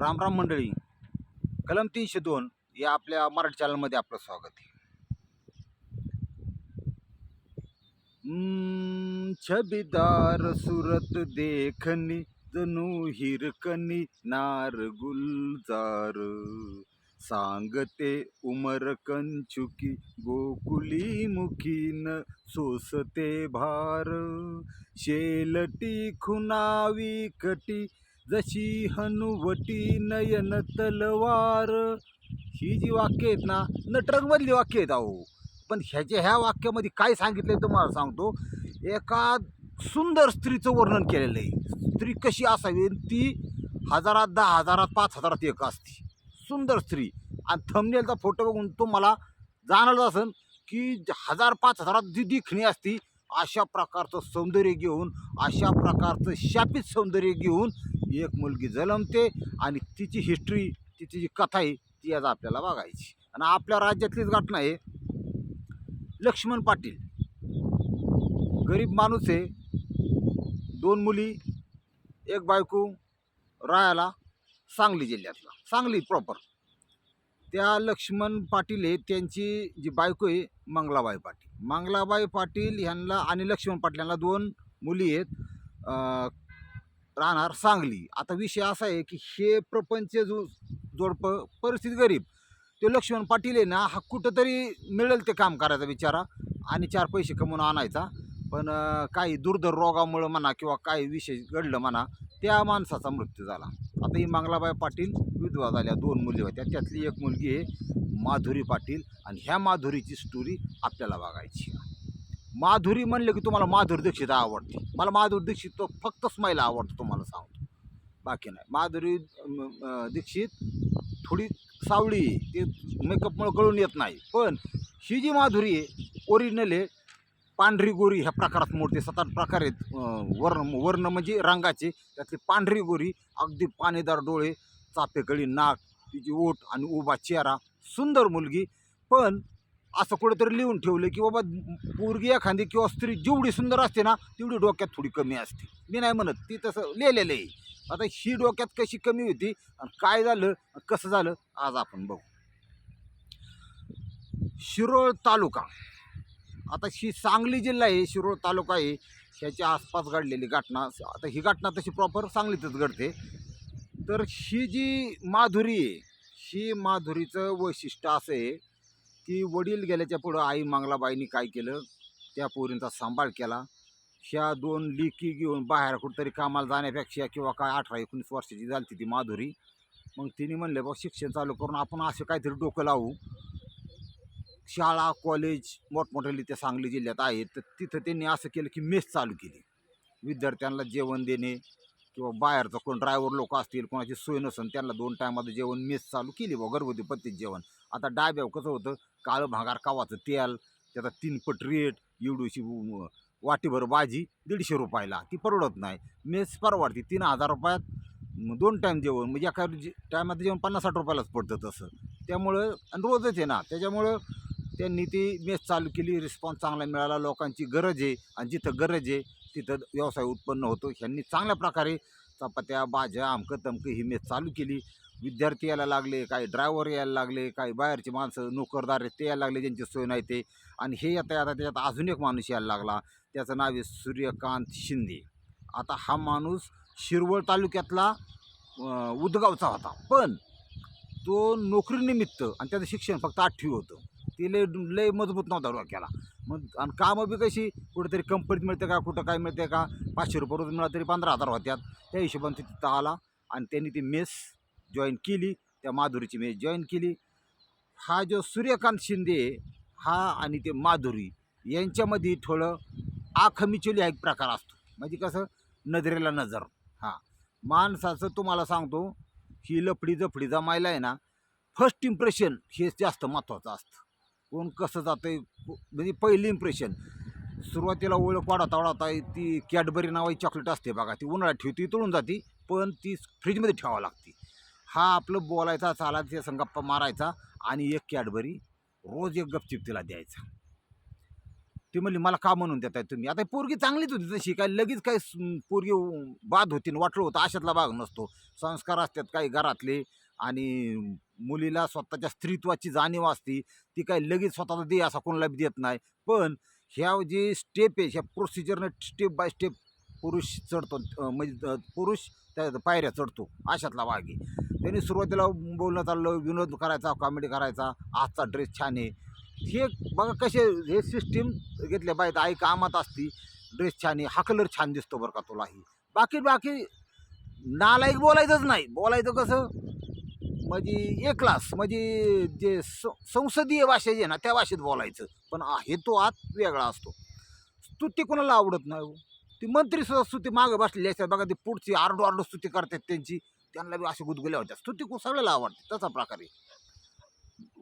रामराम मंडळी. कलम तीनशे दोन या आपल्या मराठी चॅनलमध्ये आपलं स्वागत आहे. छबीदार सुरत देखनी जणू हिरकनी नार गुलजार. सांगते उमर कंचुकी गोकुली मुखीन सोसते भार. शेलटी खुनावी कटी जशी हनुवटी नयन तलवार. ही जी वाक्य आहेत ना नटरंगमधली वाक्य आहेत अहो. पण ह्याच्या ह्या वाक्यामध्ये काय सांगितलंय तुम्हाला सांगतो. एका सुंदर स्त्रीचं वर्णन केलेलं आहे स्त्री कशी असावी? ती हजारात दहा हजारात पाच हजारात एक असते. सुंदर स्त्री. आणि थमनेलचा फोटो बघून तुम्हाला जाणवलं असेल की हजार पाच हजारात जी दिखणी असती अशा प्रकारचं सौंदर्य घेऊन अशा प्रकारचं शापित सौंदर्य घेऊन एक मुलगी जन्मते आणि तिची हिस्ट्री तिची जी कथा आहे ती आज आपल्याला बघायची. आणि आपल्या राज्यातलीच घटना आहे. लक्ष्मण पाटील. गरीब माणूस आहे. दोन मुली एक बायको राहायला सांगली जिल्ह्यातला. सांगली प्रॉपर त्या लक्ष्मण पाटील आहे त्यांची जी बायको आहे मंगलाबाई पाटील. मंगलाबाई पाटील ह्यांना आणि लक्ष्मण पाटील यांना दोन मुली आहेत. राहणार सांगली. आता विषय असा आहे की हे प्रपंच जो जोडपं परिस्थिती गरीब ते लक्ष्मण पाटील आहे ना हा कुठंतरी मिळेल ते काम करायचा विचारा आणि चार पैसे कमवून आणायचा. पण काही दुर्धर रोगामुळं म्हणा किंवा काही विषय घडलं म्हणा त्या माणसाचा मृत्यू झाला. आता ही मंगलाबाई पाटील विधवा झाल्या दोन मुली होत्या. त्यातली एक मुलगी आहे माधुरी पाटील आणि ह्या माधुरीची स्टोरी आपल्याला बघायची माधुरी म्हणलं की तुम्हाला माधुरी दीक्षित आवडते. मला माधुरी दीक्षित तो फक्त स्माईल आवडतो तुम्हाला सांगतो. बाकी नाही. माधुरी दीक्षित थोडी सावळी ते मेकअपमुळे कळून येत नाही. पण ही जी माधुरी आहे ओरिजिनल आहे पांढरी गोरी ह्या प्रकारात मोडते. सात आठ प्रकार आहेत. वर्ण वर्ण म्हणजे रंगाचे. त्यातली पांढरी गोरी अगदी पाणीदार डोळे चापेकळी नाक तिची ओठ आणि उभा चेहरा. सुंदर मुलगी. पण असं कुठेतरी लिहून ठेवलं की बाबा पोरगी एखादी किंवा स्त्री जेवढी सुंदर असते ना तेवढी डोक्यात थोडी कमी असते. मी नाही म्हणत ती तसं लिहिलेलं आहे. आता ही डोक्यात कशी कमी होती आणि काय झालं कसं झालं आज आपण बघू. शिरोळ तालुका. आता ही सांगली जिल्हा आहे शिरोळ तालुका आहे. ह्याच्या आसपास घडलेली घटना. आता ही घटना तशी प्रॉपर सांगलीतच घडते. तर ही जी माधुरी आहे ही माधुरीचं वैशिष्ट्य असं आहे ती वडील गेल्याच्या पुढं आई मंगलाबाईंनी काय केलं? त्या पोरींचा सांभाळ केला. ह्या दोन लिकी घेऊन बाहेर कुठंतरी कामाला जाण्यापेक्षा किंवा काय अठरा एकोणीस वर्षाची झाली ती माधुरी. मग तिने म्हणले बा शिक्षण चालू करून आपण असे काहीतरी डोकं लावू. शाळा कॉलेज मोठमोठ्याली त्या सांगली जिल्ह्यात आहेत. तर तिथं त्यांनी असं केलं की मेस चालू केली. विद्यार्थ्यांना जेवण देणे किंवा बाहेरचं कोण ड्रायव्हर लोक असतील कोणाची सोय नसेल त्यांना दोन टायमाचं जेवण मेस चालू केली. बा घरगुती पत्तीत जेवण. आता डायब्याव कसं होतं? काळं भांगार कावाचं तेल त्याचा तीन पट रेट एवढीशी वाटीभर भाजी दीडशे रुपयाला ती परवडत नाही. मेस परवडते तीन हजार रुपयात दोन टाईम जेवण म्हणजे एका जे टायमात जेवण पन्नास साठ रुपयालाच पडतं तसं. त्यामुळं आणि रोजच आहे ना त्याच्यामुळं त्यांनी ती मेस चालू केली रिस्पॉन्स चांगला मिळाला लोकांची गरज आहे आणि जिथं गरज आहे तिथं व्यवसाय उत्पन्न होतो. ह्यांनी चांगल्या प्रकारे चपात्या भाज्या आमकं तमकं ही मेस चालू केली. विद्यार्थी यायला लागले काही ड्रायव्हर यायला लागले काही बाहेरची माणसं नोकरदार ते यायला लागले ज्यांची सोय नाही ते. आणि हे आता आता त्याच्यात अजून एक माणूस यायला लागला त्याचं नाव आहे सूर्यकांत शिंदे. आता हा माणूस शिरवळ तालुक्यातला उदगावचा होता. पण तो नोकरीनिमित्त आणि त्याचं शिक्षण फक्त आठवी होतं. ते लय लय मजबूत नव्हता डोक्याला मग आणि कामं बी कशी? कुठेतरी कंपनीत मिळते का? कुठं काय मिळते का? पाचशे रुपये रोज मिळाला तरी पंधरा हजार होत्यात. त्या हिशोबाने तिथं आला आणि त्यांनी ती मेस जॉईन केली त्या माधुरीची मी जॉईन केली. हा जो सूर्यकांत शिंदे हा आणि ते माधुरी यांच्यामध्ये थोडं आखमिचोली हा एक प्रकार असतो. म्हणजे कसं? नजरेला नजर. हां. माणसाचं तुम्हाला सांगतो ही लफडी जफडी जमायला आहे ना फर्स्ट इम्प्रेशन हे जास्त महत्त्वाचं असतं. कोण कसं जातं आहे म्हणजे पहिलं इम्प्रेशन सुरुवातीला ओळख वाढवता वाढवता ती कॅडबरी नावाची चॉकलेट असते बघा ती उन्हाळ्यात ठेवती तळून जाते पण ती फ्रीजमध्ये ठेवावं लागते. हा आपलं बोलायचा चालायचा संग गप्पा मारायचा आणि एक कॅडबरी रोज एक गपचिप तिला द्यायचा. ती म्हणली मला का म्हणून देताय तुम्ही? आता पोरगी चांगलीच होती तशी काय लगेच काय पोरगी बाद होती वाटलं होतं अशातला भाग नसतो. संस्कार असतात काही घरातले आणि मुलीला स्वतःच्या स्त्रीत्वाची जाणीव असती. ती काही लगेच स्वतःचा दे असा कोणाला बी देत नाही. पण ह्या जे स्टेप आहे ह्या प्रोसिजरनं स्टेप बाय स्टेप पुरुष चढतो म्हणजे पुरुष त्या पायऱ्या चढतो अशातला वाघ आहे. त्यांनी सुरुवातीला बोलणं चाललं विनोद करायचा कॉमेडी करायचा आजचा ड्रेस छान आहे. हे बघा कसे हे सिस्टीम घेतले पाहिजे आई कामात असती ड्रेस छान आहे हा कलर छान दिसतो बरं का तुलाही बाकी बाकी नालायक बोलायचंच नाही. बोलायचं कसं? म्हणजे ए क्लास म्हणजे जे संसदीय भाषा जी आहे ना त्या भाषेत बोलायचं. पण हे तो आत वेगळा असतो. स्तुती कोणाला आवडत नाही हो. ती मंत्री सुद्धा स्तुती मागे बसलेली असतात. बघा ती पुढची आरडो आरडो स्तुती करतात त्यांची. त्यांना बी असे गुदगुल्या होत्या. स्तुती सगळ्याला आवडते. तसा प्रकारे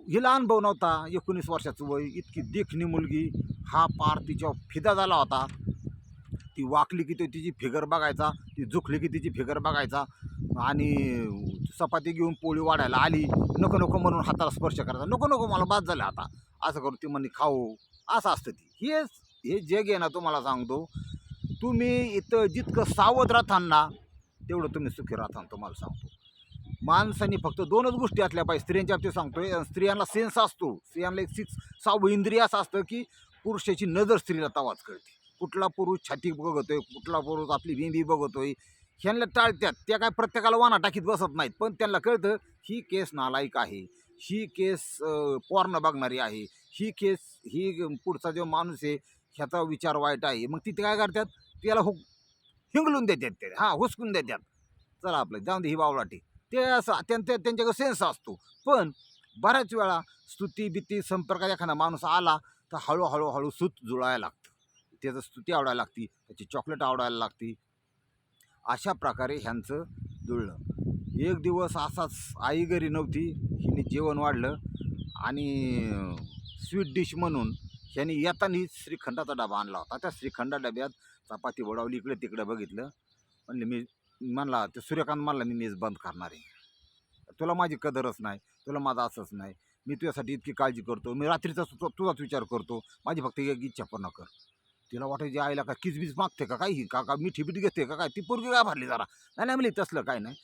हिला अनुभव नव्हता. एकोणीस वर्षाचं वय. इतकी देखणी मुलगी. हा पार तिच्या फिदा झाला होता. ती वाकली की तो तिची फिगर बघायचा. ती झुकली की तिची फिगर बघायचा. आणि चपाती घेऊन पोळी वाढायला आली. नको नको म्हणून हाताला स्पर्श करायचा. नको नको मला बाद झालं आता. असं करून ती म्हणे खाऊ. असं असतं ती. हे हे जग आहे ना तुम्हाला सांगतो. तुम्ही इथं जितकं सावध राहताल ना तेवढं तुम्ही सुखी राहता तुम्हाला सांगतो. माणसाने फक्त दोनच गोष्टी असल्या पाहिजे. स्त्रियांच्या बाबतीत सांगतोय स्त्रियांना सेन्स असतो. स्त्रियांना एक सिक्स सहावं इंद्रिय असं असतं की पुरुषाची नजर स्त्रीला तवाच कळते. कुठला पुरुष छाती बघतोय कुठला पुरुष आपली बिंबी बघतोय ह्यांना टाळत्यात. त्या काय प्रत्येकाला वाना टाकीत बसत नाहीत. पण त्यांना कळतं ही केस नालायक आहे. ही केस पोर्ण बघणारी आहे. ही केस ही पुढचा जो माणूस आहे ह्याचा विचार वाईट आहे. मग तिथे काय करतात? त्याला हुक हिंगलून देतात ते हां हुसकून देतात. चला आपलं जाऊन दे ही बावलाटी ते असं त्यांच्या त्यांच्याकडे सेन्स असतो. पण बऱ्याच वेळा स्तुती बिती संपर्कात एखादा माणूस आला तर हळूहळू हळू सूत जुळायला लागतं. त्याचं स्तुती आवडायला लागती त्याची चॉकलेट आवडायला लागती. अशा प्रकारे ह्यांचं जुळलं. एक दिवस असाच आई घरी नव्हती हिने जेवण वाढलं आणि स्वीट डिश म्हणून ह्याने येतानी श्रीखंडाचा डबा आणला होता. त्या श्रीखंडा डब्यात चपाती वडावली इकडे तिकडे बघितलं. म्हणले मी म्हणला ते सूर्यकांत म्हणला मी मेज बंद करणार आहे. तुला माझी कदरच नाही तुला माझा असंच नाही. मी तुझ्यासाठी इतकी काळजी करतो. मी रात्रीचा तुझाच विचार करतो. माझी फक्त एक इच्छा पूर्ण कर. तिला वाटायची आईला का किसबीज मागते का काही? का का मिठी बिठी घेते का काय? ती पोरगी काय भरली जरा? नाही नाही म्हणली तसलं काय नाही.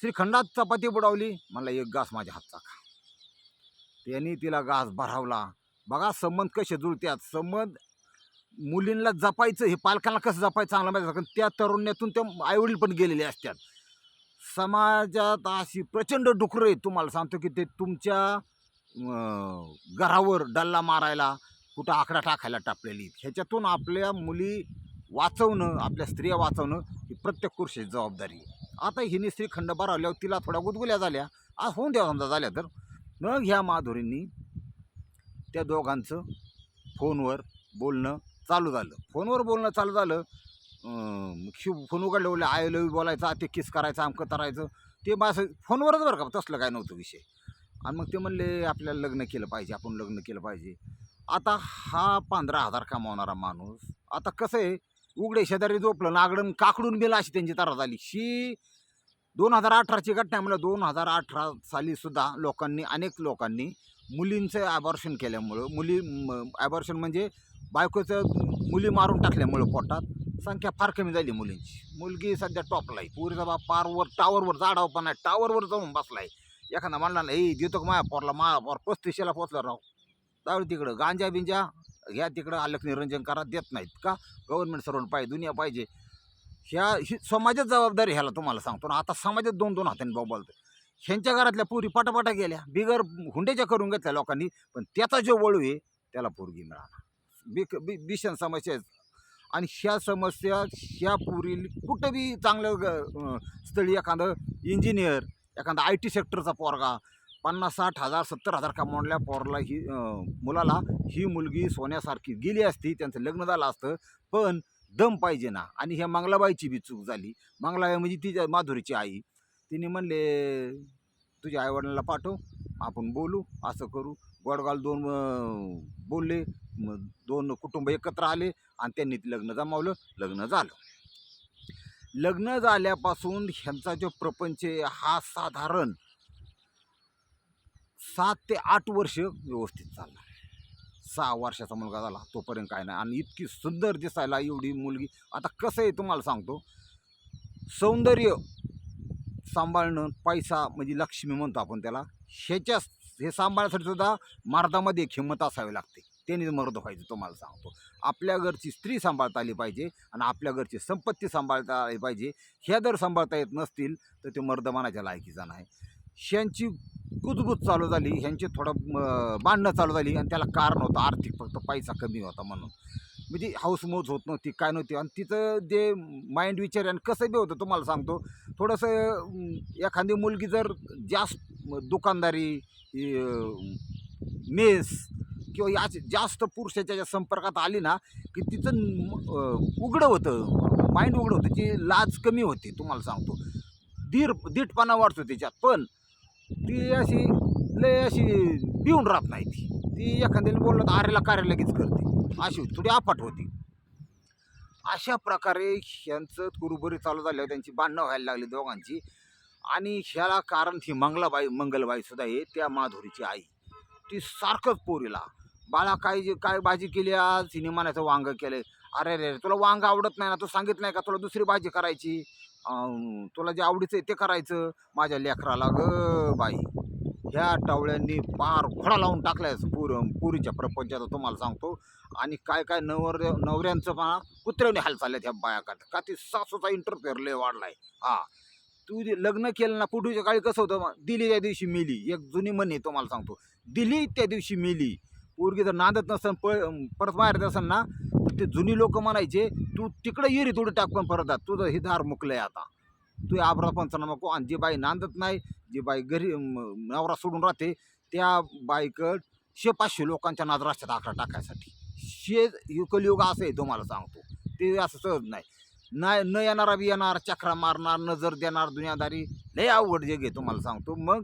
श्रीखंडात चपाती बुडावली. मला एक घास माझ्या हातचा खा. त्यांनी तिला घास भरावला. बघा संबंध कसे जुळत्यात. संबंध मुलींना जपायचं हे पालकांना कसं जपायचं चांगलं माहिती कारण त्या तरुण्यातून त्या आईवडील पण गेलेले असतात. समाजात अशी प्रचंड डुकरं आहे तुम्हाला सांगतो की ते तुमच्या घरावर डल्ला मारायला कुठं आकडा टाकायला टापलेली आहेत. ह्याच्यातून आपल्या मुली वाचवणं आपल्या स्त्रिया वाचवणं ही प्रत्येक पुरुषाची जबाबदारी आहे. आता हिने खंडभार आल्यावर तिला थोड्या गुदगुल्या झाल्या. आज होऊन द्या समजा झाल्या तर. मग ह्या माधुरींनी त्या दोघांचं फोनवर बोलणं चालू झालं. फोनवर बोलणं चालू झालं. शिव फोन उघडले बोलले आय लव बोलायचा ते किस करायचं आमकं करायचं. ते बस फोनवरच बरं का तसलं काय नव्हतं विषय. आणि मग ते म्हणले आपल्याला लग्न केलं पाहिजे आपण लग्न केलं पाहिजे. आता हा पंधरा हजार कमावणारा माणूस आता कसं आहे उघडे शेजारी झोपलं नागडून काकडून गेलं अशी त्यांची तारा झाली. शी दोन हजार अठराची घटना आहे म्हणलं दोन हजार अठरा सालीसुद्धा लोकांनी अनेक लोकांनी मुलींचं ॲबॉर्शन केल्यामुळं मुली ॲबॉर्शन म्हणजे बायकोचं मुली मारून टाकल्यामुळं पोटात संख्या फार कमी झाली मुलींची. मुलगी सध्या टॉपला आहे. पुरीचा बाप पारवर टावरवर जाडाव पण आहे. टावरवर जाऊन बसला आहे. एखादा म्हणला ना ए देतो का माया पोरला? माया पोर पस्तीसशेला पोचला राव. जाऊ तिकडं. गांजा बिंजा ह्या तिकडं. आलक निरंजन करा. देत नाहीत का? गव्हर्नमेंट सर्वंट पाहिजे दुनिया पाहिजे. ह्या ही समाजात जबाबदारी ह्याला तुम्हाला सांगतो ना. आता समाजात दोन दोन हाताने बोलतो ह्यांच्या घरातल्या पुरी पटापटा गेल्या. बिगर हुंड्याच्या करून घेतल्या लोकांनी. पण त्याचा जो वळू आहे त्याला पोरगी मिळाला. बिक बी भीषण समस्या आणि ह्या समस्या ह्या पुरी कुठं बी चांगलं ग- स्थळी एखादं इंजिनियर एखादा आय टी सेक्टरचा पोरगा पन्नास साठ हजार सत्तर हजार कमावल्या पोरला ही मुलाला ही मुलगी सोन्यासारखी गेली असती त्यांचं लग्न झालं असतं पण दम पाहिजे ना. आणि ह्या मंगलाबाईची बी चूक झाली. मंगलाबाई म्हणजे तिच्या माधुरीची आई. तिने म्हणले तुझ्या आईवडिलांना पाठव आपण बोलू असं करू. गोडगाल दोन बोलले मग दोन कुटुंब एकत्र आले आणि त्यांनी ते लग्न जमावलं लग्न झालं. लग्न झाल्यापासून ह्यांचा जो प्रपंच आहे हा साधारण सात ते आठ वर्ष व्यवस्थित चालला सहा वर्षाचा मुलगा झाला तोपर्यंत काय नाही. आणि इतकी सुंदर दिसायला एवढी मुलगी आता कसं आहे तुम्हाला सांगतो सौंदर्य सांभाळणं पैसा म्हणजे लक्ष्मी म्हणतो आपण त्याला ह्याच्या हे सांभाळण्यासाठी सुद्धा मर्दामध्ये एक हिंमत असावी लागते. त्याने मर्द व्हायचं तुम्हाला सांगतो. आपल्या घरची स्त्री सांभाळता आली पाहिजे आणि आपल्या घरची संपत्ती सांभाळता आली पाहिजे. ह्या जर सांभाळता येत नसतील तर ते मर्दमानाच्या लायकीचा नाही. ह्यांची गुजगुज चालू झाली ह्यांची थोडं भांडणं चालू झाली आणि त्याला कारण होतं आर्थिक फक्त पैसा कमी होता म्हणून. म्हणजे हाऊसमौज होत नव्हती काय नव्हती. आणि तिचं जे माइंड विचार आणि कसं बी होतं तुम्हाला सांगतो थोडंसं एखादी मुलगी जर जास्त दुकानदारी मेस किंवा या जास्त पुरुषाच्या ज्या संपर्कात आली ना की तिचं उघडं होतं माइंड उघडं होतं ती लाज कमी होती तुम्हाला सांगतो. धीर धीटपणा वाढतो त्याच्यात पण ती अशी लय अशी पिऊन राहत नाही ती. ती एखाद्याने बोललं तर आरेला कार्य लगेच करते. अशी थोडी आफाट होती. अशा प्रकारे ह्यांचं कुरुबरी चालू झाल्यावर त्यांची बांधणं व्हायला लागली दोघांची. आणि ह्याला कारण ती मंगलाबाई मंगलबाई सुद्धा आहे त्या माधुरीची आई. ती सारखंच पोरीला बाळा काय जे काय भाजी केली आज? हिने म्हणायचं वांग केलं अरे रे तुला वांग आवडत नाही ना तू सांगित नाही का तुला दुसरी भाजी करायची? तुला जे आवडीचं आहे ते करायचं माझ्या लेकराला ग बाई. ह्या टावळ्यांनी पार घोडा लावून टाकलाय पूर पुरीच्या प्रपंचाचा तुम्हाला सांगतो. आणि काय काय नवर नवऱ्यांचं पण कुत्र्याने हाल चालल्यात ह्या बायाकात का ती सासूचा इंटरफेअर लय वाढलाय. हा. तू जे लग्न केलं ना पुढच्या काळी कसं होतं दिली त्या दिवशी मिली. एक जुनी म्हणे तुम्हाला सांगतो. दिली त्या दिवशी मिली. पोरगी जर नांदत नसन प परत बाहेर असेल ना तर ते जुनी लोक म्हणायचे तू तिकडं येरी थोडी टाक पण परत जा. तुझं हे दार आहे आता. तू आबरा पंचना नको आणि जी बाई नांदत नाही जी बाई घरी नवरा सोडून राहते त्या बाईकड शे पाचशे लोकांच्या नाद रस्त्यात आकडा टाकायसाठी. शे युकलयुग असं आहे तुम्हाला सांगतो. ते असं सहज नाही. नाही न येणारा बी येणार चक्रा मारणार नजर देणार दुनियादारी लय अवघड जे घे तुम्हाला सांगतो. मग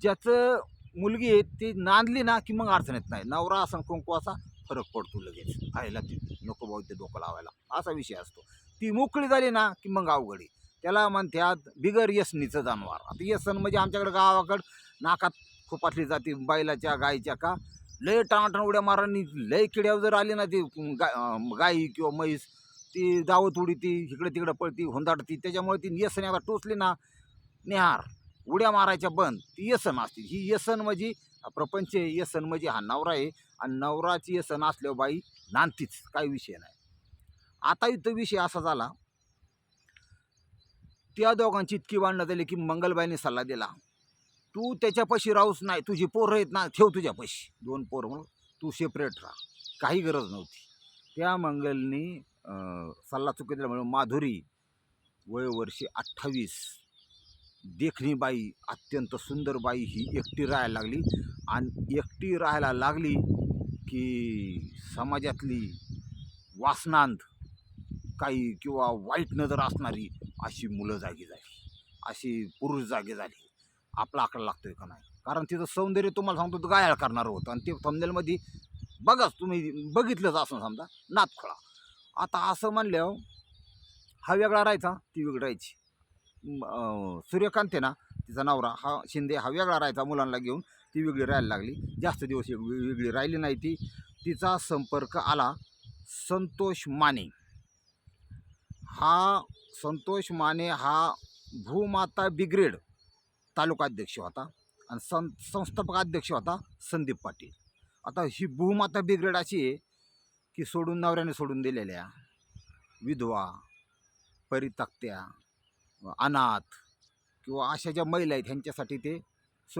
ज्याचं मुलगी आहे ती नांदली ना की मग अडचण येत नाही. नवरा असा कुंकू असा फरक पडतो लगेच. आईला ती नको भाऊ ते डोकं लावायला. असा विषय असतो. ती मोकळी झाली ना की मग अवघड आहे. त्याला म्हणतात बिगर यसनीचं जानवर. आता यसन म्हणजे आमच्याकडे गावाकडं नाकात खुपातली जाते बैलाच्या गायीच्या का? लय टाणाटाण उड्या मारांनी लय किड्यावर जर आली ना ती गाय गाई किंवा म्हैस ती दावत उडी ती इकडे तिकडे पळती हुंदाडती त्याच्यामुळे ती यसन आता टोचली ना निहार उड्या मारायच्या बंद ती यसन असते. ही यसन म्हणजे प्रपंच यसन म्हणजे हा नवरा आहे आणि नवराची यसन असल्यावर बाई नांदतीच काही विषय नाही. आता इथं विषय असा झाला त्या दोघांची इतकी भांडणं झाली की मंगलबाईने सल्ला दिला. तू त्याच्यापाशी राहूच नाही तुझी पोरं आहेत ना ठेव तुझ्यापाशी दोन पोरं म्हणून तू सेपरेट राहा. काही गरज नव्हती. त्या मंगलनी सल्ला चुकी म्हणून माधुरी वयोवर्षी अठ्ठावीस. देखणी बाई अत्यंत सुंदर बाई ही एकटी राहायला लागली. आणि एकटी राहायला लागली की समाजातली वासनांत काही किंवा वाईट नजर असणारी अशी मुलं जागी झाली. अशी पुरुष जागे झाली. आपला आकडा लागतोय का नाही? कारण तिचं सौंदर्य तुम्हाला सांगतो तर गायाळ करणारं होतं. आणि ते थंबनेलमध्ये बघाच तुम्ही बघितलंच असं समजा नातखळा आता असं म्हणल्यावर हा वेगळा राहायचा ती वेगळी राहायची. सूर्यकांत आहे ना तिचा नवरा हा शिंदे हा वेगळा राहायचा मुलांना घेऊन ती वेगळी राहायला लागली. जास्त दिवस एक वेगळी राहिली नाही ती. तिचा संपर्क आला संतोष माने. हा संतोष माने हा भूमाता बिग्रेड तालुकाध्यक्ष होता आणि सं संस्थापक अध्यक्ष होता संदीप पाटील. आता ही भूमाता बिग्रेड अशी आहे की सोडून नवऱ्याने सोडून दिलेल्या विधवा परितक्त्या अनाथ किंवा अशा ज्या महिला आहेत ह्यांच्यासाठी ते स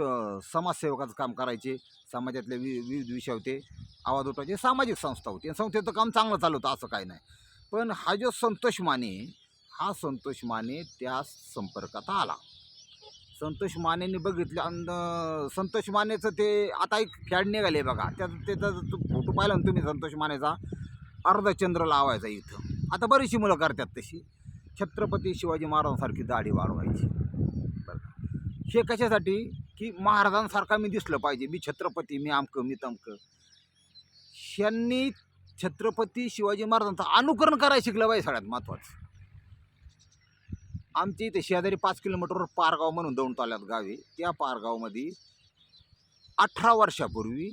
समाजसेवकाचं काम करायचे समाजातले वि विविध विषय होते आवाज उठवायचे सामाजिक संस्था होती. आणि संस्थेचं काम चांगलं चालू होतं असं काही नाही. पण हा जो संतोष माने हा संतोष माने त्या संपर्कात आला. संतोष मानेने बघितलं आणि संतोष मानेचं ते आता एक खेळ निघाले बघा. त्याचा त्याचा फोटो पाहिला ना तुम्ही संतोष मानेचा अर्धचंद्र लावायचा इथं. आता बरीचशी मुलं करतात तशी. छत्रपती शिवाजी महाराजांसारखी दाढी वाढवायची. बरं हे कशासाठी? की महाराजांसारखा मी दिसलं पाहिजे. मी छत्रपती मी आमकं मी तमकं. यांनी छत्रपती शिवाजी महाराजांचं अनुकरण करायला शिकलं पाहिजे सगळ्यात महत्त्वाचं आमच्या इथे शेजारी पाच किलोमीटरवर पारगाव म्हणून दौंड ताल्यात गावे त्या पारगावमध्ये अठरा वर्षापूर्वी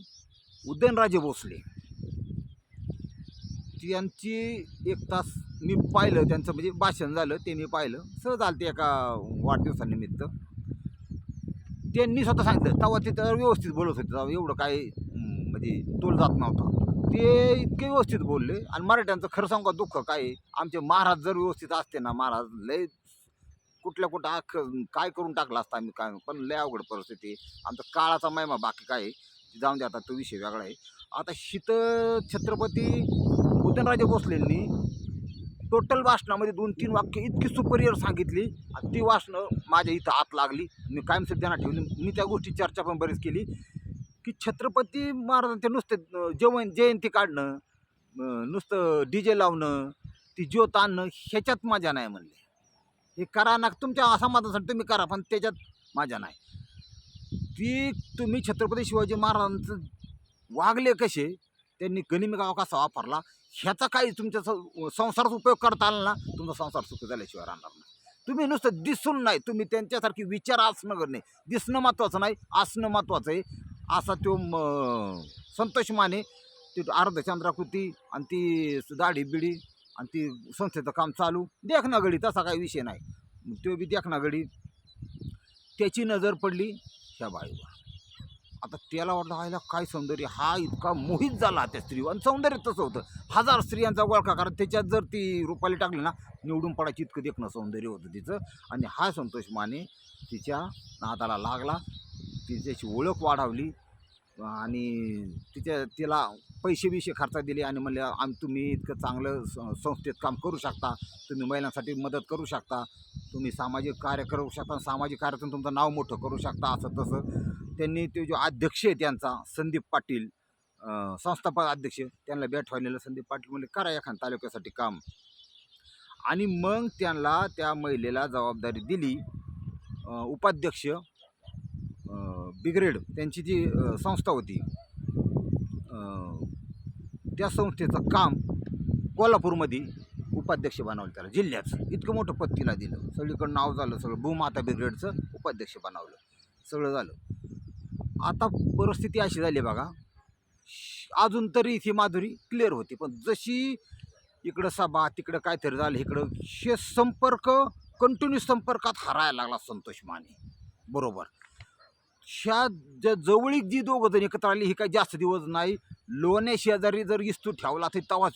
उदयनराजे भोसले. त्यांची एक तास मी पाहिलं त्यांचं म्हणजे भाषण झालं ते मी पाहिलं. सहज आलं ते एका वाढदिवसानिमित्त. त्यांनी स्वतः सांगितलं तेव्हा ते तर व्यवस्थित बोलत होते तेव्हा एवढं काय म्हणजे तोल जात नव्हता. ते इतके व्यवस्थित बोलले. आणि मराठ्यांचं खरं सांगू का दुःख काय आहे, आमचे महाराज जर व्यवस्थित असते ना महाराज लय कुठल्या कुठं आख काय करून टाकला असता आम्ही काय? पण लय अवघड परिस्थिती आहे. आमचा काळाचा महिमा बाकी काय आहे, जाऊन दे आता तो विषय वेगळा आहे. आता शीत छत्रपती उदयनराजे भोसलेंनी टोटल भाषणामध्ये दोन तीन वाक्य इतकी सुपरियर सांगितली. आणि ती वाचणं माझ्या इथं हात लागली. मी कायमचं त्यांना ठेवली. मी त्या गोष्टी चर्चा पण बरीच केली. की छत्रपती महाराजांचे नुसते जेवण जयंती काढणं नुसतं डी जे लावणं ती ज्योत आणणं ह्याच्यात मजा नाही म्हणले. हे करा ना तुमच्या समाजासाठी तुम्ही करा पण त्याच्यात मजा नाही. ती तुम्ही छत्रपती शिवाजी महाराजांचं वागले कसे त्यांनी गनिमी गाव कसा वापरला ह्याचा काही तुमच्या स- उपयोग करता आला ना तुमचा संसार सुखी झाल्याशिवाय राहणार नाही. तुम्ही नुसतं दिसून नाही तुम्ही त्यांच्यासारखी विचार असणं करणे. दिसणं महत्त्वाचं नाही असणं महत्त्वाचं आहे. असा तो म- संतोष माने. ती अर्धचंद्राकृती आणि ती दाढी बिडी आणि ती संस्थेचं काम चालू. देख ना गडी तसा काही विषय नाही. तो बी देख ना गडी त्याची नजर पडली ह्या बाईवर. आता त्याला वाटलं व्हायला काय सौंदर्य. हा इतका मोहित झाला त्या स्त्रीवर. आणि सौंदर्य तसं होतं. हजार स्त्रियांचा गोळखा कारण त्याच्यात जर ती रुपाली टाकली ना निवडून पडायची इतकं देखणं सौंदर्य होतं तिचं. आणि हा संतोष माने तिच्या नादाला लागला. तिच्याची ओळख वाढवली. आणि तिच्या तिला पैसे बिशे खर्च दिले आणि म्हणले आम तुम्ही इतकं चांगलं संस्थेत काम करू शकता. तुम्ही महिलांसाठी मदत करू शकता. तुम्ही सामाजिक कार्य करू शकता. सामाजिक कार्यातून तुमचं नाव मोठं करू शकता. असं तसं त्यांनी ते जो अध्यक्ष आहे त्यांचा संदीप पाटील संस्थापक अध्यक्ष त्यांना भेट संदीप पाटील म्हणले करा एखाद तालुक्यासाठी काम. आणि मग त्यांना त्या महिलेला जबाबदारी दिली. उपाध्यक्ष बिग्रेड त्यांची जी संस्था होती त्या संस्थेचं काम कोल्हापूरमध्ये उपाध्यक्ष बनवलं त्याला जिल्ह्याचं. इतकं मोठं पद तिला दिलं. सगळीकडं नाव झालं सगळं भूमाता ब्रिगेडचं उपाध्यक्ष बनवलं. सगळं झालं. आता परिस्थिती अशी झाली बघा श- अजून तरी ही माधुरी क्लिअर होती. पण जशी इकडं सभा तिकडं काहीतरी झालं इकडं हे संपर्क कंटिन्यू संपर्कात हरायला लागला संतोष माने. बरोबर. ह्या ज्या जवळीक जी दोघं जण एकत्र आली ही काही जास्त दिवस नाही. लोण्या शेजारी जर इस्तू ठेवला तर तवाच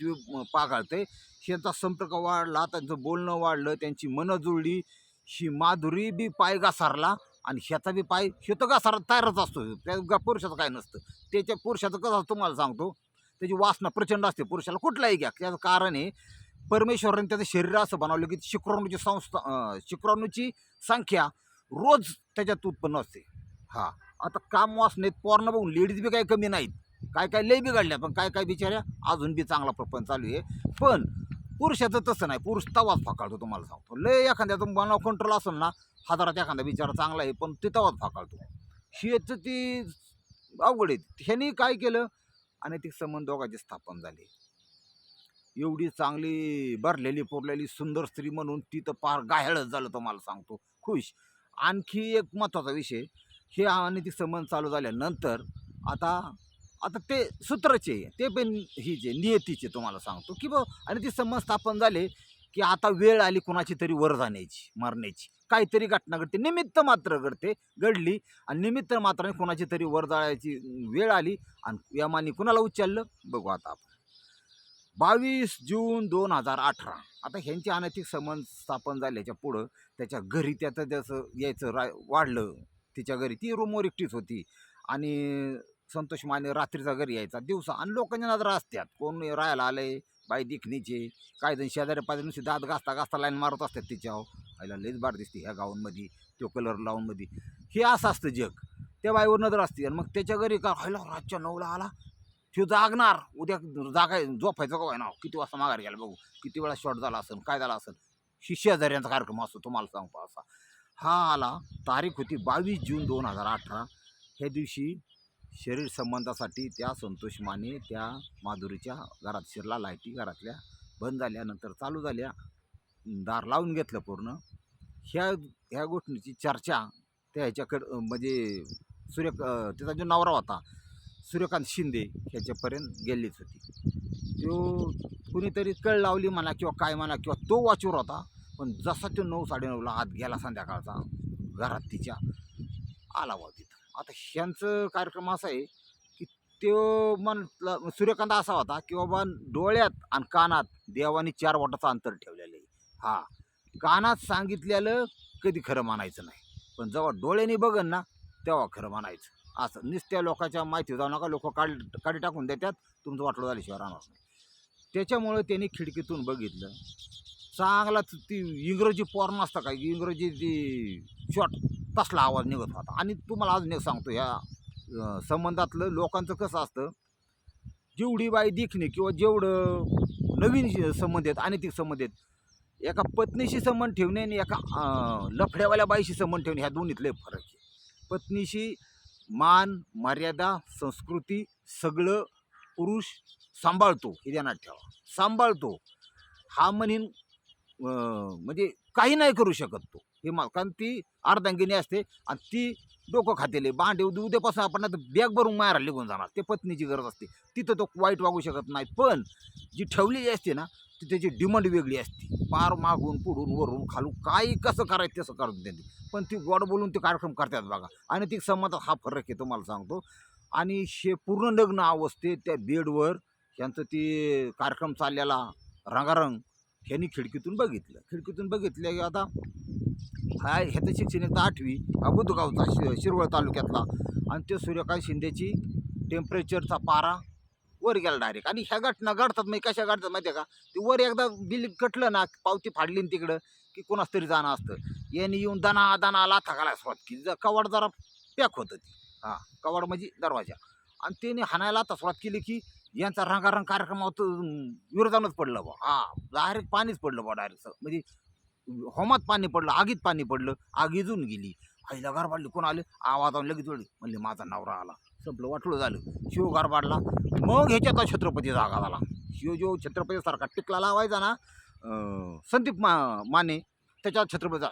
पागाळते ह्यांचा संपर्क वाढला त्यांचं बोलणं वाढलं त्यांची मनं जुळली. ही माधुरी बी पाय घासारला आणि ह्याचा बी पाय ह्यो तर घासारा तयारच असतो. त्या पुरुषाचं काय नसतं. त्याच्या पुरुषाचं कसं असतं तुम्हाला सांगतो. त्याची वासना प्रचंड असते. पुरुषाला कुठलाही घ्या. त्याचं कारण आहे परमेश्वराने त्याचं शरीर असं बनवलं की शुक्राणूची संस्था अं, शुक्राणूची संख्या रोज त्याच्यात उत्पन्न असते. हा. आता काम वासनेत पोरणं बघून लेडीज बी काही कमी नाहीत. काय काय लय बिघडल्या पण काय काय बिचाऱ्या अजून बी चांगला प्रपंच चालू आहे. पण पुरुषाचं तसं नाही पुरुष तवाच फाकाळतो तुम्हाला सांगतो. लय एखाद्याचं मनावर कंट्रोल असेल ना हजारात एखादा बिचारा चांगला आहे पण ते तवाच फाकाळतो. शेतचं ती अवघड आहे. ह्यानी काय केलं? आणि ती संबंध दोघांची स्थापन झाली. एवढी चांगली भरलेली पुरलेली सुंदर स्त्री म्हणून ती तर पार गायळच झालं तुम्हाला सांगतो. खुश. आणखी एक महत्त्वाचा विषय हे अनैतिक संबंध चालू झाल्यानंतर आता आता ते सूत्रचे ते पण ही जे नियतीचे तुम्हाला सांगतो की बा आणि ती संबंध स्थापन झाले की आता वेळ आली कुणाची तरी वर जाण्याची मरण्याची. काहीतरी घटना घडते निमित्त मात्र घडते घडली आणि निमित्त मात्र कुणाची तरी वर जाण्याची वेळ आली आणि यामानी कुणाला उचललं? बघू आता आपण. बावीस जून दोन हजार अठरा. आता ह्यांचे अनैतिक संबंध स्थापन झाल्याच्या पुढं त्याच्या घरी त्याचं जसं यायचं रा वाढलं. तिच्या घरी. ती रूमवर एकटीच होती. आणि संतोष माने रात्रीचा घरी यायचा. दिवसा आणि लोकांच्या नजरा असतात कोण राहायला आले बाई दिखणीचे. काही जण शेजारी पाहिजे नुसते दात घासता घासता लाईन मारत असतात तिच्यावर. आईला लईच बार दिसते ह्या गावांमध्ये. तो कलर लावूनमध्ये हे असं असतं जग. त्या बाईवर नजर असते. आणि मग त्याच्या घरी का व्हायला रातच्या नऊला आला? तो जागणार. उद्या जागाय झोपायचं का ना किती वाजता माघार गेला बघू. किती वेळा शॉर्ट झाला असेल काय झाला असेल ही शेजाऱ्यांचा कार्यक्रम असतो. तुम्हाला सांगतो असा. हा आला. तारीख होती बावीस जून दोन हजार अठरा. ह्या दिवशी शरीर संबंधासाठी त्या संतोष माने त्या माधुरीच्या घरात शिरला लायटी घरातल्या बंद झाल्यानंतर चालू झाल्या. दार लावून घेतलं पूर्ण. ह्या ह्या गोष्टीची चर्चा त्या ह्याच्याकडं म्हणजे सूर्य त्याचा जो नवरा होता सूर्यकांत शिंदे ह्याच्यापर्यंत गेलीच होती. तो कुणीतरी कळ लावली म्हणा किंवा काय म्हणा किंवा तो वाचूर होता. पण जसा तो नऊ साडेनऊला आत गेला संध्याकाळचा घरात तिच्या आला बा तिथं. आता ह्यांचं कार्यक्रम असा आहे की तो म्हटलं सूर्यकांत असा होता की बाबा डोळ्यात आणि कानात देवाने चार वाटाचं अंतर ठेवलेलं आहे. हा कानात सांगितलेलं कधी खरं मानायचं नाही. पण जेव्हा डोळ्याने बघन ना तेव्हा खरं मानायचं. असं नुसत्या लोकांच्या माहिती जाऊ नका लोक काढ काढी टाकून देतात तुमचं वाटलं झाल्याशिवाय राहणार नाही. त्याच्यामुळं त्यांनी खिडकीतून बघितलं चांगलाच ती इंग्रजी पॉर्न असतं काय इंग्रजी ती शॉट तसला आवाज निघत होता. आणि तुम्हाला अजून एक सांगतो ह्या संबंधातलं लोकांचं कसं असतं जेवढी बाई दिखणे किंवा जेवढं नवीन संबंध आहेत अनैतिक संबंध आहेत एका पत्नीशी संबंध ठेवणे आणि एका लफड्यावाल्या बाईशी संबंध ठेवणे ह्या दोन्हीतले फरक आहे. पत्नीशी मान मर्यादा संस्कृती सगळं पुरुष सांभाळतो हे ध्यानात ठेवा. सांभाळतो. हा म्हणीन म्हणजे काही नाही करू शकत तो. हे मा कारण ती अर्धांगिनी असते आणि ती डोकं खातेले. बांडे उद्या उद्यापासून आपण आता बॅग भरून मारायला निघून जाणार. ते पत्नीची गरज असते. तिथं तो वाईट वागू शकत नाही. पण जी ठेवलेली असते ना ती त्याची डिमांड वेगळी असते. पार मागून पुढून वरून खालून काही कसं करायचं तसं करून त्यांनी पण ती गोड बोलून ते कार्यक्रम करतात बघा. आणि ती संमतात हा फरक आहे तुम्हाला सांगतो. आणि शे पूर्ण लग्न अवस्थेत त्या बेडवर यांचं ते कार्यक्रम चाललेला रंगारंग ह्यांनी खिडकीतून बघितलं. खिडकीतून बघितलं की आता हा ह्याचं शिक्षण येतं आठवी हा बुधगावचा शि शिरवळ तालुक्यातला. आणि ते सूर्यकांत शिंदेची टेम्परेचरचा पारा वर गेला डायरेक्ट आणि ह्या घटना घडतात मग कशा घडतात माहिती आहे का? ते वर एकदा बिल कटलं ना पावती फाडली ना तिकडं की कोणास तरी जाणं असतं. याने येऊन दाना दाना लाथा घालायला सुरुवात केली. ज- कवाड जरा पॅक होतं ती. हां कवाड म्हणजे दरवाजा. आणि त्याने हाणायला आता सुरुवात केली की यांचा रंगारंग कार्यक्रमात अं, विरोधानच पडलं बा हा डायरेक्ट पाणीच पडलं बा डायरेक्ट म्हणजे होमात पाणी पडलं आगीत पाणी पडलं आग इजून गेली. आईला गारबाडली कोण आले? आवाजावर लगेच वळली म्हणले माझा नवरा आला. संपलं वाटलं झालं. शिव गारबाडला मग ह्याच्यात छत्रपती जागा झाला. शिव जो छत्रपतीसारखा टिकला लावायचा ना संदीप मा माने त्याच्यात छत्रपती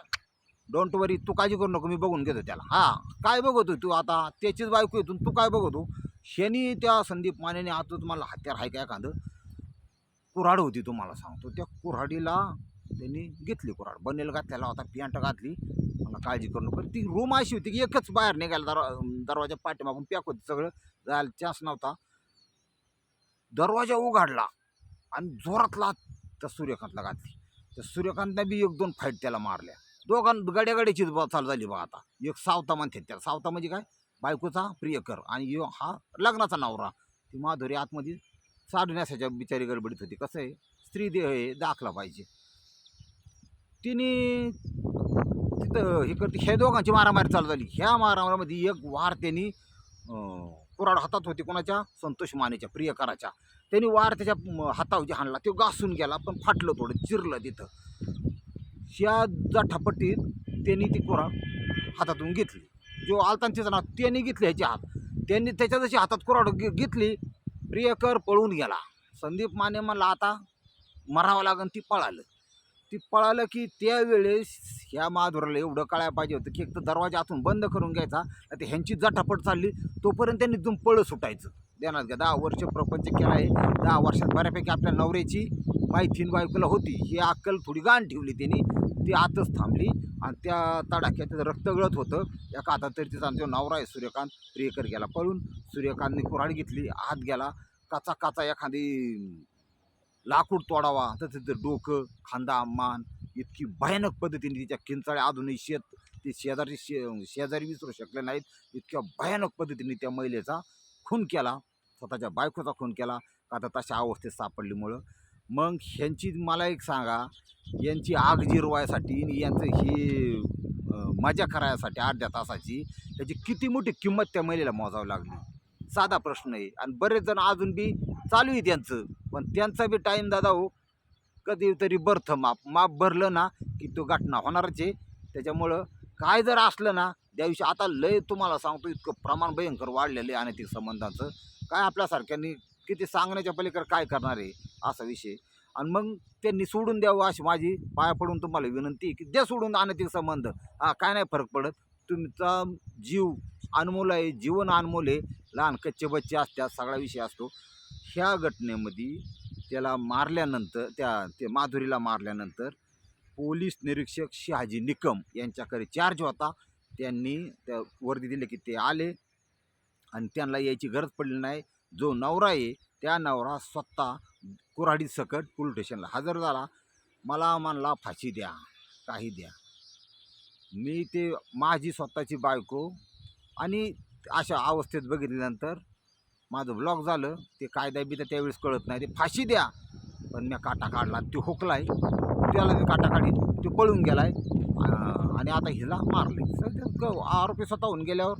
डोंट वरी तू काळजी करू नको मी बघून घेतो त्याला. हा काय बघतो तू आता? त्याचीच बायको येतून तू काय बघतो? शनी त्या संदीप मानेने आता तुम्हाला हत्यार आहे काय एखादं? कुऱ्हाड होती तुम्हाला सांगतो. त्या कुऱ्हाडीला त्यांनी घेतली कुऱ्हाड. बनेल घातलेला होता पॅन्ट घातली. मला काळजी करू नका. ती रूम अशी होती की एकच बाहेर निघायला दरवा दरवाजा पाठीमागून पॅक होती सगळं. जायला चान्स नव्हता. दरवाजा उघडला आणि जोरातला त्या सूर्यकांतला घातली. त्या सूर्यकांतने बी एक दोन फाईट त्याला मारल्या. दोघां गड्या गड्याचीच चालू झाली बा आता. एक सावता म्हणते त्याला. सावता म्हणजे काय? बायकोचा प्रियकर आणि यो हा लग्नाचा नवरा. ती माधुरी आतमध्ये साडण्यासाच्या बिचारी गडबडीत होती. कसं आहे? स्त्री देह आहे दाखला पाहिजे. तिने तिथं हे करते ह्या दोघांची मारामारी चालू झाली. ह्या मारामारीमध्ये एक वार त्यांनी कुराड कुऱ्हाड हातात होती कोणाच्या? संतोष मानेच्या प्रियकराच्या. त्यांनी वार त्याच्या म, हातावर जे हाणला. तो घासून गेला पण फाटलं थोडं चिरलं तिथं. ह्या जाठापट्टीत त्यांनी ती कुराड हातातून घेतली. जो आलतान तिचं नाव त्यांनी घेतली ह्याचे हात. त्यांनी त्याच्या जशी हातात कुराड घेतली प्रियकर पळून गेला. संदीप माने म्हणला आता मरावं लागन ती पळालं. ती पळालं की त्यावेळेस ह्या माधुराला एवढं कळायला पाहिजे होतं की एक तर दरवाजा आतून बंद करून घ्यायचा तर ह्यांची जटापट चालली तोपर्यंत त्यांनी तुम पळं सुटायचं. देणार घ्या दहा वर्ष प्रपंच केला आहे. दहा वर्षात बऱ्यापैकी आपल्या नवऱ्याची माहिती बायकोला होती ही अक्कल थोडी गाण ठेवली त्यांनी ती आतच थांबली आणि त्या तडाख्यात त्याचं रक्त गळत होतं. एका हातात तरी तिचा आमचा नवरा आहे सूर्यकांत. प्रियकर गेला पळून. सूर्यकांतने कुऱ्हाड घेतली हात गेला. काचा काचा एखादी लाकूड तोडावा. तर तिथं डोकं खांदा मान इतकी भयानक पद्धतीने तिच्या किंचाळ्या अजूनही शेत ते शेजारी शे शेजारी विसरू शकले नाहीत. इतक्या भयानक पद्धतीने त्या महिलेचा खून केला. स्वतःच्या बायकोचा खून केला. का तर तशा अवस्थेत सापडलीमुळं मग ह्यांची मला एक सांगा यांची आग जिरवायसाठी आणि यांचं ही मजा करायसाठी अर्ध्या तासाची त्याची किती मोठी किंमत त्या महिलेला मोजावी लागली? साधा प्रश्न आहे. आणि बरेच जण अजून बी चालू आहे त्यांचं. पण त्यांचा बी टाईम दादा हो कधीतरी बर्थ माप माप भरलं ना की तो घटना होणारच आहे. त्याच्यामुळं काय जर असलं ना त्या दिवशी आता लय तुम्हाला सांगतो इतकं प्रमाण भयंकर वाढलेलं आहे अनैतिक संबंधांचं. काय आपल्यासारख्यांनी की ते सांगण्याच्या पलीकडे काय करणार आहे असा विषय. आणि मग त्यांनी सोडून द्यावं अशी माझी पाया पडून तुम्हाला विनंती की द्या सोडून अनैतिक संबंध. हा काय नाही फरक पडत. तुमचा जीव अनमोल आहे जीवन अनमोल आहे. लहान कच्चे बच्चे असतात सगळा विषय असतो. ह्या घटनेमध्ये त्याला मारल्यानंतर त्या ते माधुरीला मारल्यानंतर पोलीस निरीक्षक शहाजी निकम यांच्याकडे चार्ज होता. त्यांनी त्या वर्दी दिले की ते आले. आणि त्यांना यायची गरज पडली नाही. जो नवरा आहे त्या नवरा स्वतः कुऱ्हाडी सकट पोलीस स्टेशनला हजर झाला. मला म्हणला फाशी द्या काही द्या. मी ते माझी स्वतःची बायको आणि अशा अवस्थेत बघितल्यानंतर माझं ब्लॉक झालं. ते कायदा बी तर त्यावेळेस कळत नाही. ते फाशी द्या. पण मी काटा काढला. तो हुकलाय. त्याला मी काटा काढी तो पळून गेलाय. आणि आता हिला मारले सध्या क- आरोपी होऊन गेल्यावर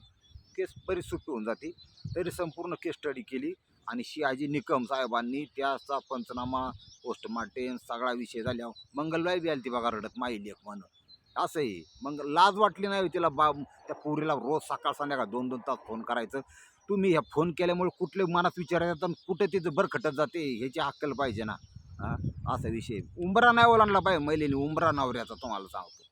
केस बरीच सुट्टी होऊन जाते. तरी संपूर्ण केस स्टडी केली आणि शिवाजी निकम साहेबांनी त्याचा पंचनामा पोस्टमार्टेम सगळा विषय झाल्यावर मंगलबाई बी आली ती बघा रडत माई लेख म्हणून. असंही. मग लाज वाटली नाही तिला बा त्या पोरीला रोज सकाळ संध्याकाळ दोन दोन तास फोन करायचं. तुम्ही ह्या फोन केल्यामुळे कुठले मनात विचारायचं तर कुठे तिचं बरखटत जाते ह्याची अक्कल पाहिजे ना. असा विषय. उंबरा नाही ओलांडला पाहिजे महिलेने उंबरा नवऱ्याचा तुम्हाला सांगतो.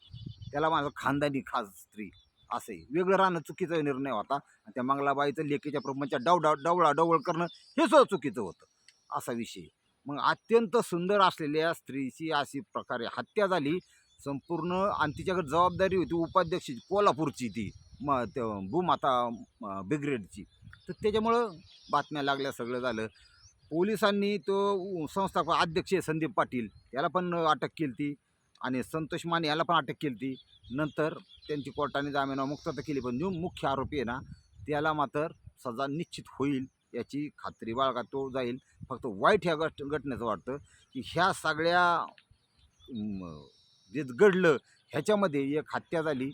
त्याला माझं खानदानी खास स्त्री. असंही वेगळं राहणं चुकीचा निर्णय होता. आणि त्या मंगलाबाईचं लेकीच्या प्रमाणच्या डवडा डवळा डवळ करणं हे सुद्धा चुकीचं होतं. असा विषय मग अत्यंत सुंदर असलेल्या स्त्रीची अशी प्रकारे हत्या झाली. संपूर्ण आणि तिच्याकडे जबाबदारी होती उपाध्यक्ष कोल्हापूरची ती म त्या भूमाता म, ब्रिगेडची. तर त्याच्यामुळं बातम्या लागल्या सगळं झालं. पोलिसांनी तो संस्थापक अध्यक्ष संदीप पाटील याला पण अटक केली ती आणि संतोष माने याला पण अटक केली ती नंतर त्यांची कोर्टाने जामिनावर मुक्तता केली पण जो मुख्य आरोपी आहे ना त्याला मात्र सजा निश्चित होईल याची खात्री बाळगा तो जाईल. फक्त वाईट ह्या गट घटनेचं वाटतं की ह्या सगळ्या जे घडलं ह्याच्यामध्ये एक हत्या झाली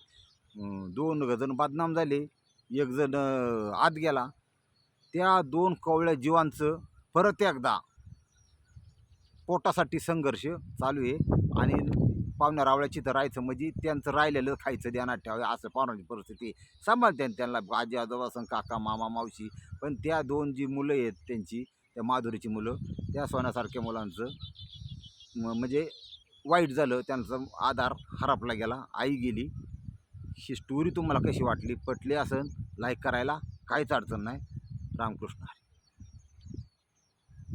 दोन जण बदनाम झाले एक जण आत गेला. त्या दोन कवळ्या जीवांचं परत एकदा पोटासाठी संघर्ष चालू आहे आणि पाहुण्या रावळ्याची तर राहायचं म्हणजे त्यांचं राहिलेलं खायचं ध्यानात ठेवावं असं पाहुण्याची परिस्थिती सांभाळते त्यांना आजी आजोबा असं काका मामा मावशी. पण त्या दोन जी मुलं आहेत त्यांची त्या माधुरीची मुलं त्या सोन्यासारख्या मुलांचं म्हणजे वाईट झालं त्यांचा आधार हरपला गेला आई गेली. ही स्टोरी तुम्हाला कशी वाटली? पटली असन? लाईक करायला काहीच अडचण नाही. रामकृष्ण हरी.